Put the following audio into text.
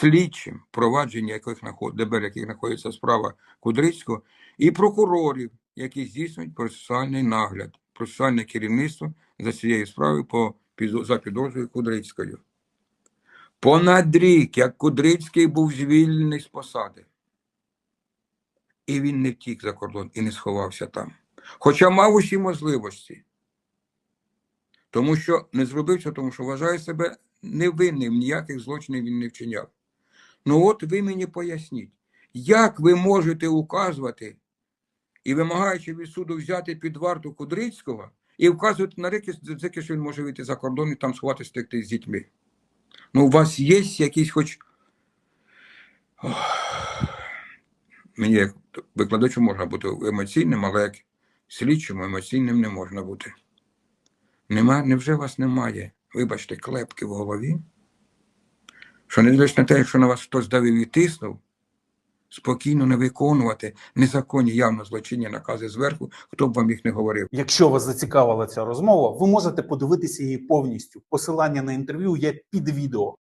слідчим, провадження яких ДБР, яких знаходиться справа Кудрицького, і прокурорів, які здійснюють процесуальний нагляд, процесуальне керівництво за цією справою по за підозрою Кудрицькою. Понад рік, як Кудрицький був звільнений з посади, і він не втік за кордон і не сховався там. Хоча мав усі можливості. Тому що не зробив цього, тому що вважає себе невинним, ніяких злочинів він не вчиняв. Ну от ви мені поясніть, як ви можете указувати і вимагаючи від суду взяти під варту Кудрицького і вказувати на рики, що він може вийти за кордон і там сховати стекти з дітьми. Ну, у вас є якийсь хоч. Ох. Мені як викладачу можна бути емоційним, але як слідчому емоційним не можна бути. Нема, невже вас немає, вибачте, клепки в голові? Що незвично те, якщо на вас хтось давив і тиснув, спокійно не виконувати незаконні явно злочинні накази зверху, хто б вам їх не говорив. Якщо вас зацікавила ця розмова, ви можете подивитися її повністю. Посилання на інтерв'ю є під відео.